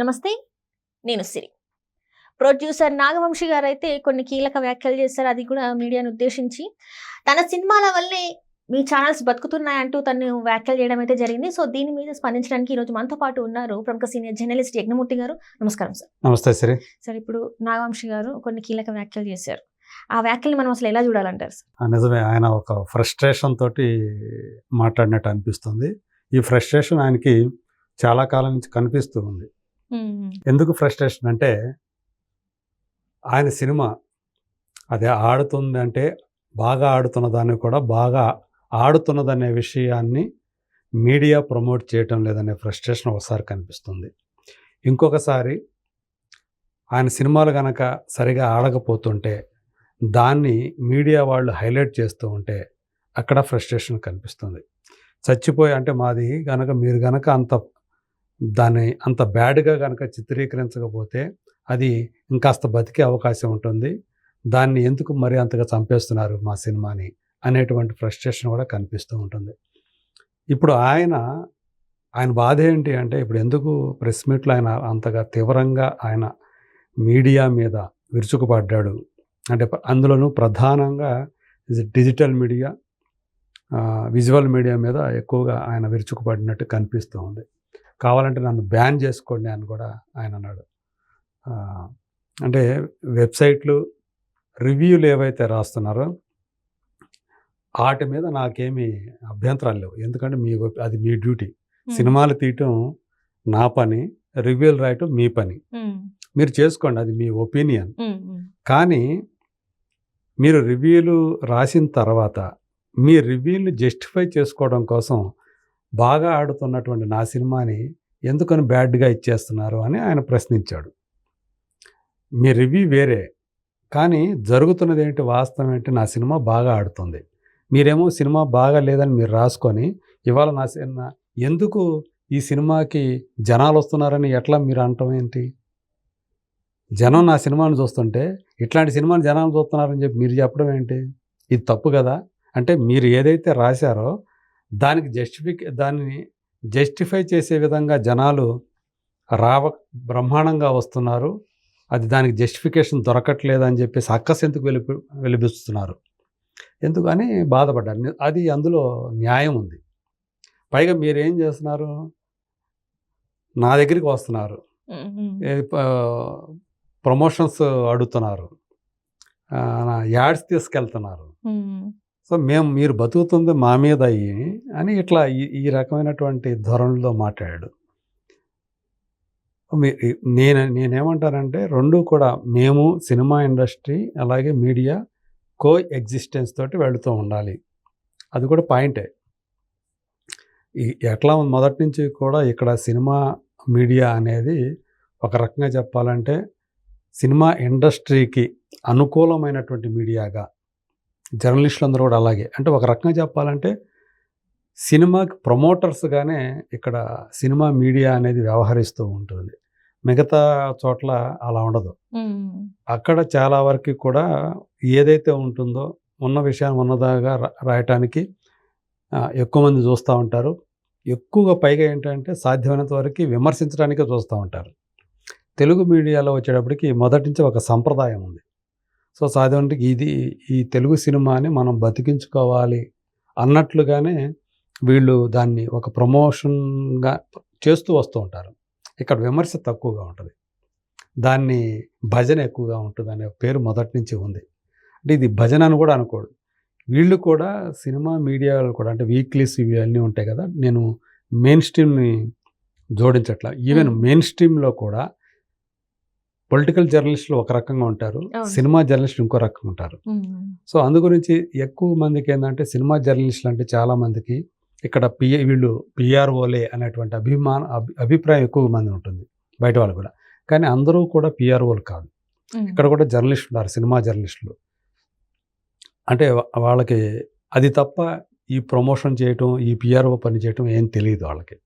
నమస్తే నేను సిరి. ప్రొడ్యూసర్ నాగవంశి గారు అయితే కొన్ని కీలక వ్యాఖ్యలు చేశారు అది కూడా మీడియాను ఉద్దేశించి. తన సినిమాల వల్లే మీ ఛానల్స్ బతుకుతున్నాయంటూ తను వ్యాఖ్యలు చేయడం అయితే జరిగింది. సో దీని మీద స్పందించడానికి ఈరోజు మనతో పాటు ఉన్నారు ప్రముఖ సీనియర్ జర్నలిస్ట్ యజ్ఞమూర్తి గారు. నమస్కారం సార్. నమస్తే సిరి. సార్ ఇప్పుడు నాగవంశి గారు కొన్ని కీలక వ్యాఖ్యలు చేశారు. ఆ వ్యాఖ్యల్ని మనం అసలు ఎలా చూడాలంటారు సార్? నిజమే ఆయన ఒక ఫ్రస్ట్రేషన్ తోటి మాట్లాడినట్టు అనిపిస్తుంది. ఈ ఫ్రస్ట్రేషన్ ఆయనకి చాలా కాలం నుంచి కనిపిస్తూ ఉంది. ఎందుకు ఫ్రస్ట్రేషన్ అంటే ఆయన సినిమా అదే ఆడుతుంది అంటే బాగా ఆడుతున్న దాన్ని కూడా బాగా ఆడుతున్నదనే విషయాన్ని మీడియా ప్రమోట్ చేయటం లేదనే ఫ్రస్ట్రేషన్ ఒకసారి కనిపిస్తుంది. ఇంకొకసారి ఆయన సినిమాలు కనుక సరిగా ఆడకపోతుంటే దాన్ని మీడియా వాళ్ళు హైలైట్ చేస్తూ ఉంటే అక్కడ ఫ్రస్ట్రేషన్ కనిపిస్తుంది. చచ్చిపోయి అంటే మాది కనుక మీరు కనుక అంత దాన్ని అంత బ్యాడ్గా కనుక చిత్రీకరించకపోతే అది ఇంకాస్త బతికే అవకాశం ఉంటుంది. దాన్ని ఎందుకు మరి అంతగా చంపేస్తున్నారు మా సినిమాని అనేటువంటి ఫ్రస్ట్రేషన్ కూడా కనిపిస్తూ ఉంటుంది. ఇప్పుడు ఆయన ఆయన బాధ ఏంటి అంటే ఇప్పుడు ఎందుకు ప్రెస్ మీట్లో ఆయన అంతగా తీవ్రంగా ఆయన మీడియా మీద విరుచుకుపడ్డాడు? అంటే అందులోనూ ప్రధానంగా డిజిటల్ మీడియా విజువల్ మీడియా మీద ఎక్కువగా ఆయన విరుచుకుపడినట్టు కనిపిస్తూ ఉంది. కావాలంటే నన్ను బ్యాన్ చేసుకోండి అని కూడా ఆయన అన్నాడు. అంటే వెబ్సైట్లు రివ్యూలు ఏవైతే రాస్తున్నారో వాటి మీద నాకేమీ అభ్యంతరాలు లేవు. ఎందుకంటే మీ అది మీ డ్యూటీ. సినిమాలు తీయటం నా పని రివ్యూలు రాయటం మీ పని. మీరు చేసుకోండి అది మీ ఒపీనియన్. కానీ మీరు రివ్యూలు రాసిన తర్వాత మీ రివ్యూని జస్టిఫై చేసుకోవడం కోసం బాగా ఆడుతున్నటువంటి నా సినిమాని ఎందుకని బ్యాడ్గా ఇచ్చేస్తున్నారు అని ఆయన ప్రశ్నించాడు. మీ రివ్యూ వేరే కానీ జరుగుతున్నది ఏంటి వాస్తవం ఏంటి నా సినిమా బాగా ఆడుతుంది. మీరేమో సినిమా బాగా లేదని మీరు రాసుకొని ఇవాళ నా సినిమా ఎందుకు ఈ సినిమాకి జనాలు వస్తున్నారని ఎట్లా మీరు అనటం ఏంటి? జనం నా సినిమాను చూస్తుంటే ఇట్లాంటి సినిమాని జనాలు చూస్తున్నారని చెప్పి మీరు చెప్పడం ఏంటి? ఇది తప్పు కదా? అంటే మీరు ఏదైతే రాశారో దానికి జస్టిఫిక్ దాన్ని జస్టిఫై చేసే విధంగా జనాలు రావ బ్రహ్మాండంగా వస్తున్నారు. అది దానికి జస్టిఫికేషన్ దొరకట్లేదు అని చెప్పేసి అక్కస్ ఎందుకు వెలిపి వెలిపిస్తున్నారు? ఎందుకని బాధపడ్డారు. అది అందులో న్యాయం ఉంది. పైగా మీరు ఏం చేస్తున్నారు? నా దగ్గరికి వస్తున్నారు. ప్రమోషన్స్ అడుగుతున్నారు. యాడ్స్ తీసుకెళ్తున్నారు. సో మేము మీరు బతుకుతుంది మా మీద అయ్యి అని ఇట్లా ఈ ఈ రకమైనటువంటి ధోరణిలో మాట్లాడాడు. మీ- నేను నేనేమంటానంటే రెండు కూడా మేము సినిమా ఇండస్ట్రీ అలాగే మీడియా కో ఎగ్జిస్టెన్స్ తోటి వెళుతూ ఉండాలి. అది కూడా పాయింటే. ఈ ఎట్లా ఉంది? మొదటి నుంచి కూడా ఇక్కడ సినిమా మీడియా అనేది ఒక రకంగా చెప్పాలంటే సినిమా ఇండస్ట్రీకి అనుకూలమైనటువంటి మీడియాగా జర్నలిస్టులు అందరూ కూడా అలాగే. అంటే ఒక రకంగా చెప్పాలంటే సినిమాకి ప్రమోటర్స్గానే ఇక్కడ సినిమా మీడియా అనేది వ్యవహరిస్తూ ఉంటుంది. మిగతా చోట్ల అలా ఉండదు. అక్కడ చాలా వరకు కూడా ఏదైతే ఉంటుందో ఉన్న విషయాన్ని ఉన్నదాగా రాయటానికి ఎక్కువ మంది చూస్తూ ఉంటారు. ఎక్కువగా పైగా ఏంటంటే సాధ్యమైనంత వరకు విమర్శించడానికే చూస్తూ ఉంటారు. తెలుగు మీడియాలో వచ్చేటప్పటికి మొదటి నుంచి ఒక సంప్రదాయం ఉంది. సో సాధ్యమంటే ఇది ఈ తెలుగు సినిమాని మనం బతికించుకోవాలి అన్నట్లుగానే వీళ్ళు దాన్ని ఒక ప్రమోషన్గా చేస్తూ వస్తూ ఉంటారు. ఇక్కడ విమర్శ తక్కువగా ఉంటుంది. దాన్ని భజన ఎక్కువగా ఉంటుంది అనే పేరు మొదటి నుంచి ఉంది. అంటే ఇది భజన అని కూడా అనుకోడు. వీళ్ళు కూడా సినిమా మీడియాలో కూడా అంటే వీక్లీస్ ఇవి అన్నీ ఉంటాయి కదా నేను మెయిన్ స్ట్రీమ్ని జోడించట్లా. ఈవెన్. మెయిన్ స్ట్రీమ్లో కూడా పొలిటికల్ జర్నలిస్టులు ఒక రకంగా ఉంటారు. సినిమా జర్నలిస్టులు ఇంకో రకంగా ఉంటారు. సో అందు గురించి ఎక్కువ మందికి ఏంటంటే సినిమా జర్నలిస్టులు అంటే చాలా మందికి ఇక్కడ పి వీళ్ళు పిఆర్ఓలే అనేటువంటి అభిమాన అభి- అభిప్రాయం ఎక్కువ మంది ఉంటుంది బయట వాళ్ళు కూడా. కానీ అందరూ కూడా పిఆర్ఓలు కాదు. ఇక్కడ కూడా జర్నలిస్టులు ఉన్నారు సినిమా జర్నలిస్టులు. అంటే వాళ్ళకి అది తప్ప ఈ ప్రమోషన్ చేయటం ఈ పిఆర్ఓ పని చేయటం ఏం తెలియదు వాళ్ళకి.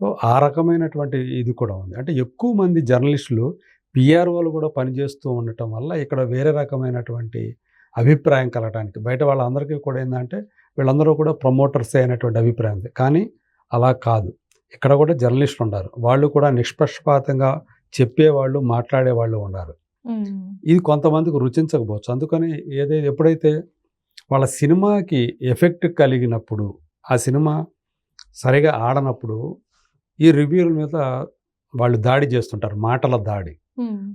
సో ఆ రకమైనటువంటి ఇది కూడా ఉంది. అంటే ఎక్కువ మంది జర్నలిస్టులు పిఆర్ఓలు కూడా పనిచేస్తూ ఉండటం వల్ల ఇక్కడ వేరే రకమైనటువంటి అభిప్రాయం కలగడానికి బయట వాళ్ళందరికీ కూడా ఏంటంటే వీళ్ళందరూ కూడా ప్రమోటర్సే అనేటువంటి అభిప్రాయం ఉంది. కానీ అలా కాదు. ఇక్కడ కూడా జర్నలిస్టులు ఉన్నారు వాళ్ళు కూడా నిష్పక్షపాతంగా చెప్పేవాళ్ళు మాట్లాడేవాళ్ళు ఉన్నారు. ఇది కొంతమందికి రుచించకపోవచ్చు. అందుకని ఏదైతే ఎప్పుడైతే వాళ్ళ సినిమాకి ఎఫెక్ట్ కలిగినప్పుడు ఆ సినిమా సరిగా ఆడనప్పుడు ఈ రివ్యూల మీద వాళ్ళు దాడి చేస్తుంటారు. మాటల దాడి.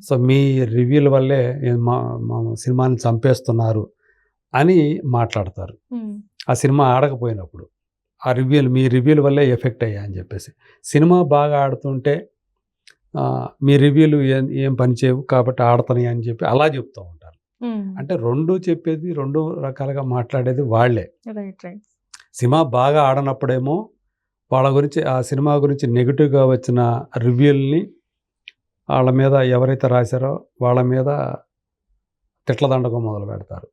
సో మీ రివ్యూల వల్లే మా మా సినిమాని చంపేస్తున్నారు అని మాట్లాడతారు. ఆ సినిమా ఆడకపోయినప్పుడు ఆ రివ్యూలు మీ రివ్యూల వల్లే ఎఫెక్ట్ అయ్యా అని చెప్పేసి. సినిమా బాగా ఆడుతుంటే మీ రివ్యూలు ఏం ఏం పని చేయవు కాబట్టి ఆడుతున్నాయి అని చెప్పి అలా చెప్తూ ఉంటారు. అంటే రెండు చెప్పేది రెండు రకాలుగా మాట్లాడేది రైట్. సినిమా బాగా ఆడనప్పుడేమో వాళ్ళ గురించి ఆ సినిమా గురించి నెగిటివ్గా వచ్చిన రివ్యూల్ని వాళ్ళ మీద ఎవరైతే రాశారో వాళ్ళ మీద తిట్లదండకం మొదలు పెడతారు.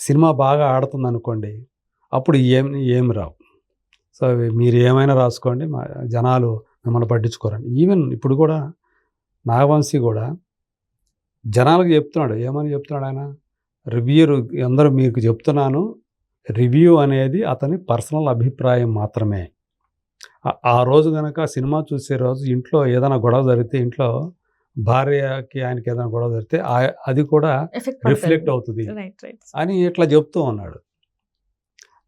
సినిమా బాగా ఆడుతుంది అనుకోండి అప్పుడు ఏం ఏం రావు. సో అవి మీరు ఏమైనా రాసుకోండి మా జనాలు మిమ్మల్ని పట్టించుకోరండి. ఈవెన్ ఇప్పుడు కూడా నాగవంశీ కూడా జనాలకు చెప్తున్నాడు. ఏమని చెప్తున్నాడు ఆయన? రివ్యూ అందరూ మీకు చెప్తున్నాను రివ్యూ అనేది అతని పర్సనల్ అభిప్రాయం మాత్రమే. ఆ- రోజు కనుక సినిమా చూసే రోజు ఇంట్లో ఏదైనా గొడవ జరిగితే ఇంట్లో భార్యకి ఆయనకి ఏదైనా గొడవ జరిగితే అది కూడా రిఫ్లెక్ట్ అవుతుంది. అని ఇట్లా చెప్తూ ఉన్నాడు.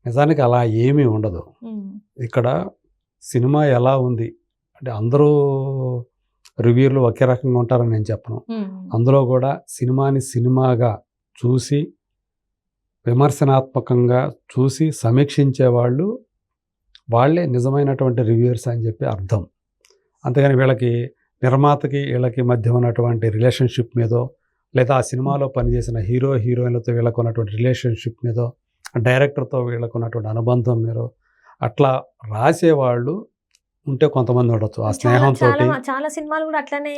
నిజానికి అలా ఏమీ ఉండదు. ఉమ్. ఇక్కడ సినిమా ఎలా ఉంది? అంటే అందరూ రివ్యూలు ఒకే రకంగా ఉంటారని నేను చెప్పను. ఉమ్. అందులో కూడా సినిమాని సినిమాగా చూసి విమర్శనాత్మకంగా చూసి సమీక్షించే వాళ్ళు వాళ్ళే నిజమైనటువంటి రివ్యూయర్స్ అని చెప్పి అర్థం. అంతేగాని వీళ్ళకి నిర్మాతకి వీళ్ళకి మధ్య ఉన్నటువంటి రిలేషన్షిప్ మీదో లేదా ఆ సినిమాలో పనిచేసిన హీరో హీరోయిన్లతో వీళ్ళకు ఉన్నటువంటి రిలేషన్షిప్ మీదో డైరెక్టర్తో వీళ్ళకు ఉన్నటువంటి అనుబంధం మీదో అట్లా రాసేవాళ్ళు ఉంటే కొంతమంది ఉండొచ్చు. ఆ చాలా స్నేహంతో చాలా సినిమాలు కూడా అట్లనే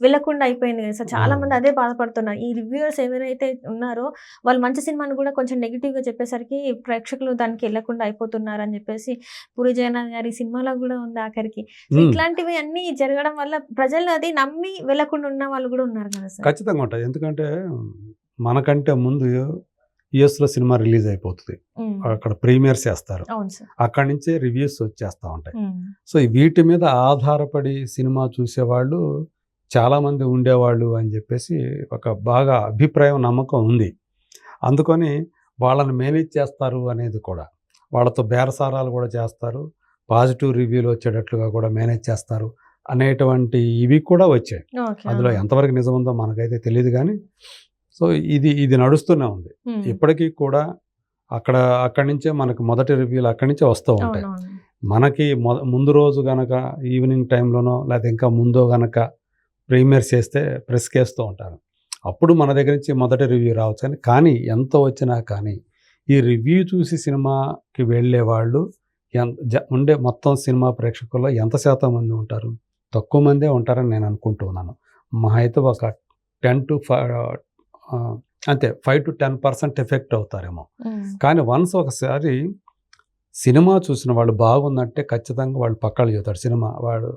వెళ్ళకుండా అయిపోయింది కదా సార్ చాలా. మంది అదే బాధపడుతున్నారు ఈ రివ్యూవర్స్ ఎవరైతే ఉన్నారో వాళ్ళు మంచి సినిమాని కూడా కొంచెం నెగిటివ్గా చెప్పేసరికి ప్రేక్షకులు దానికి వెళ్ళకుండా అయిపోతున్నారు అని చెప్పేసి పూరి జగన్నాథ్ గారి సినిమాలో కూడా ఉంది ఆఖరికి. ఇట్లాంటివి అన్ని జరగడం వల్ల ప్రజలు అది నమ్మి వెళ్ళకుండా ఉన్న వాళ్ళు కూడా ఉన్నారు కదా సార్. ఖచ్చితంగా ఉంటుంది ఎందుకంటే మనకంటే ముందు యుఎస్లో సినిమా రిలీజ్ అయిపోతుంది. అక్కడ ప్రీమియర్స్ చేస్తారు. అక్కడి నుంచే రివ్యూస్ వచ్చేస్తూ ఉంటాయి. సో వీటి మీద ఆధారపడి సినిమా చూసేవాళ్ళు చాలామంది ఉండేవాళ్ళు అని చెప్పేసి ఒక బాగా అభిప్రాయం నమ్మకం ఉంది. అందుకని వాళ్ళని మేనేజ్ చేస్తారు అనేది కూడా. వాళ్ళతో బేరసారాలు కూడా చేస్తారు. పాజిటివ్ రివ్యూలు వచ్చేటట్లుగా కూడా మేనేజ్ చేస్తారు. అనేటువంటి ఇవి కూడా వచ్చాయి. అందులో ఎంతవరకు నిజం ఉందో మనకైతే తెలియదు కానీ సో ఇది ఇది నడుస్తూనే ఉంది. ఇప్పటికీ కూడా అక్కడ అక్కడి నుంచే మనకు మొదటి రివ్యూలు అక్కడి నుంచే వస్తూ ఉంటాయి. మనకి ముందు రోజు గనక ఈవినింగ్ టైంలోనో లేదా ఇంకా ముందో గనక ప్రీమియర్స్ చేస్తే ప్రెస్ కేస్తూ ఉంటారు. అప్పుడు మన దగ్గర నుంచి మొదటి రివ్యూ రావచ్చు కానీ కానీ ఎంత వచ్చినా కానీ ఈ రివ్యూ చూసి సినిమాకి వెళ్ళే వాళ్ళు ఎంత ఉండే మొత్తం సినిమా ప్రేక్షకుల్లో ఎంత శాతం మంది ఉంటారు? తక్కువ మందే ఉంటారని నేను అనుకుంటున్నాను. మా అయితే ఒక టెన్ టు ఫైవ్ అంతే five to ten percent effect అవుతారేమో. కానీ వన్స్ ఒకసారి సినిమా చూసిన వాళ్ళు బాగుందంటే ఖచ్చితంగా వాళ్ళు పక్కలు చెబుతాడు సినిమా వాడు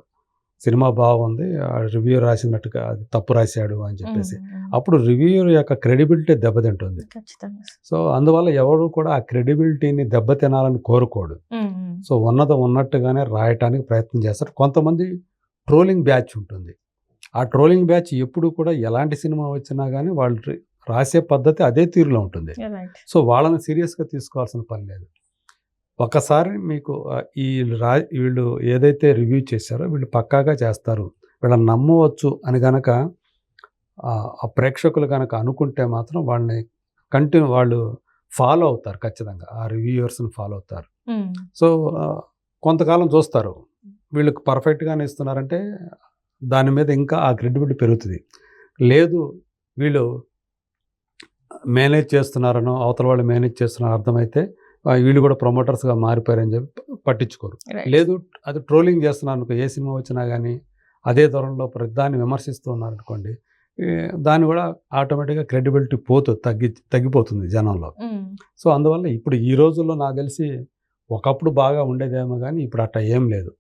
సినిమా బాగుంది రివ్యూ రాసినట్టుగా అది తప్పు రాశాడు అని చెప్పేసి. అప్పుడు రివ్యూ యొక్క క్రెడిబిలిటీ దెబ్బతింటుంది. సో అందువల్ల ఎవడు కూడా ఆ క్రెడిబిలిటీని దెబ్బతినాలని కోరుకోడు. సో ఉన్నది ఉన్నట్టుగానే రాయటానికి ప్రయత్నం చేస్తారు కొంతమంది ట్రోలింగ్ బ్యాచ్ ఉంటుంది ఆ ట్రోలింగ్ బ్యాచ్ ఎప్పుడు కూడా ఎలాంటి సినిమా వచ్చినా కానీ వాళ్ళు రాసే పద్ధతి అదే తీరులో ఉంటుంది. సో వాళ్ళని సీరియస్గా తీసుకోవాల్సిన పని లేదు. ఒకసారి మీకు ఈ రా వీళ్ళు ఏదైతే రివ్యూ చేశారో వీళ్ళు పక్కాగా చేస్తారు. వీళ్ళని నమ్మవచ్చు అని గనక ఆ ప్రేక్షకులు కనుక అనుకుంటే మాత్రం వాళ్ళని కంటిన్యూ వాళ్ళు ఫాలో అవుతారు ఖచ్చితంగా. ఆ రివ్యూవర్స్ని ఫాలో అవుతారు. ఉమ్. సో కొంతకాలం చూస్తారు. వీళ్ళకి పర్ఫెక్ట్గానే ఇస్తున్నారంటే దాని మీద ఇంకా ఆ క్రెడిబిలిటీ పెరుగుతుంది లేదు వీళ్ళు మేనేజ్ చేస్తున్నారనో అవతల వాళ్ళు మేనేజ్ చేస్తున్నారో అర్థమైతే వీళ్ళు కూడా ప్రమోటర్స్గా మారిపోయారని చెప్పి పట్టించుకోరు. లేదు అది ట్రోలింగ్ చేస్తున్నారు ఏ సినిమా వచ్చినా కానీ అదే ధోరణిలో ప్రతిదాన్ని విమర్శిస్తూ ఉన్నారు అనుకోండి ఈ, దాన్ని కూడా ఆటోమేటిక్గా క్రెడిబిలిటీ పోతుంది తగ్గి తగ్గిపోతుంది జనంలో. సో అందువల్ల ఇప్పుడు ఈ రోజుల్లో నాకు తెలిసి ఒకప్పుడు బాగా ఉండేదేమో కానీ ఇప్పుడు అట్లా ఏం లేదు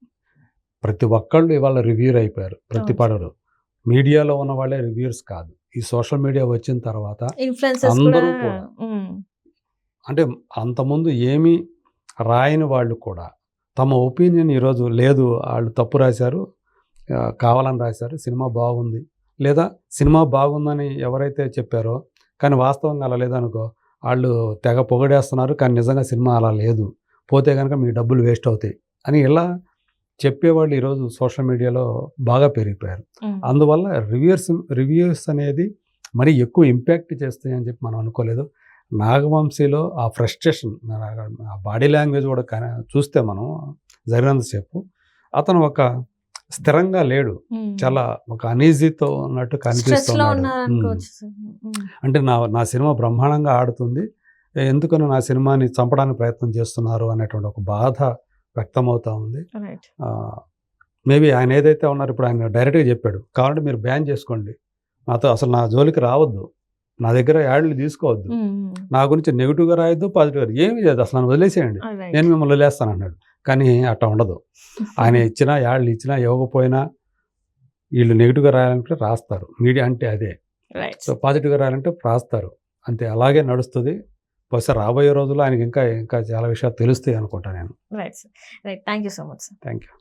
ప్రతి ఒక్కళ్ళు ఇవాళ రివ్యూర్ అయిపోయారు. ప్రతి. పడరు. మీడియాలో ఉన్న వాళ్ళే రివ్యూర్స్ కాదు. ఈ సోషల్ మీడియా వచ్చిన తర్వాత అందరూ. అంటే అంతకుముందు ఏమీ రాయని వాళ్ళు కూడా తమ ఒపీనియన్ ఈరోజు లేదు. వాళ్ళు తప్పు రాశారు కావాలని రాశారు సినిమా బాగుంది. లేదా సినిమా బాగుందని ఎవరైతే చెప్పారో కానీ వాస్తవంగా అలా లేదనుకో వాళ్ళు తెగ పొగడేస్తున్నారు కానీ నిజంగా సినిమా అలా లేదు. పోతే కనుక మీ డబ్బులు వేస్ట్ అవుతాయి అని ఇలా చెప్పేవాళ్ళు ఈరోజు సోషల్ మీడియాలో బాగా పెరిగిపోయారు. అందువల్ల రివ్యూర్స్ రివ్యూస్ అనేది మరీ ఎక్కువ ఇంపాక్ట్ చేస్తాయి అని చెప్పి మనం అనుకోలేదు. నాగవంశీలో ఆ ఫ్రస్ట్రేషన్ ఆ బాడీ లాంగ్వేజ్ కూడా చూస్తే మనం జరిగినంతసేపు అతను ఒక స్థిరంగా లేడు. చాలా ఒక అనీజీతో ఉన్నట్టు కనిపిస్తున్నాడు. అంటే నా నా సినిమా బ్రహ్మాండంగా ఆడుతుంది. ఎందుకని నా సినిమాని చంపడానికి ప్రయత్నం చేస్తున్నారు అనేటువంటి ఒక బాధ వ్యక్తమవుతా ఉంది. మేబీ ఆయన ఏదైతే ఉన్నారో ఇప్పుడు ఆయన డైరెక్ట్గా చెప్పాడు. కావాలంటే మీరు బ్యాన్ చేసుకోండి. నాతో అసలు నా జోలికి రావద్దు. నా దగ్గర యాడ్లు తీసుకోవద్దు. నా గురించి నెగిటివ్గా రాయొద్దు పాజిటివ్గా ఏమి చేయదు అసలు నన్ను వదిలేసేయండి. నేను మిమ్మల్ని వదిలేస్తాను అన్నాడు. కానీ అట్లా ఉండదు. ఆయన ఇచ్చినా యాడ్లు ఇచ్చినా ఇవ్వకపోయినా వీళ్ళు నెగిటివ్గా రాయాలంటే రాస్తారు. మీడియా అంటే అదే. సో పాజిటివ్గా రాయాలంటే రాస్తారు. అంతే. అలాగే నడుస్తుంది. బహుశా రాబోయే రోజుల్లో ఆయనకి ఇంకా ఇంకా చాలా విషయాలు తెలుస్తాయి అనుకుంటా నేను. Right sir right thank you so much sir thank you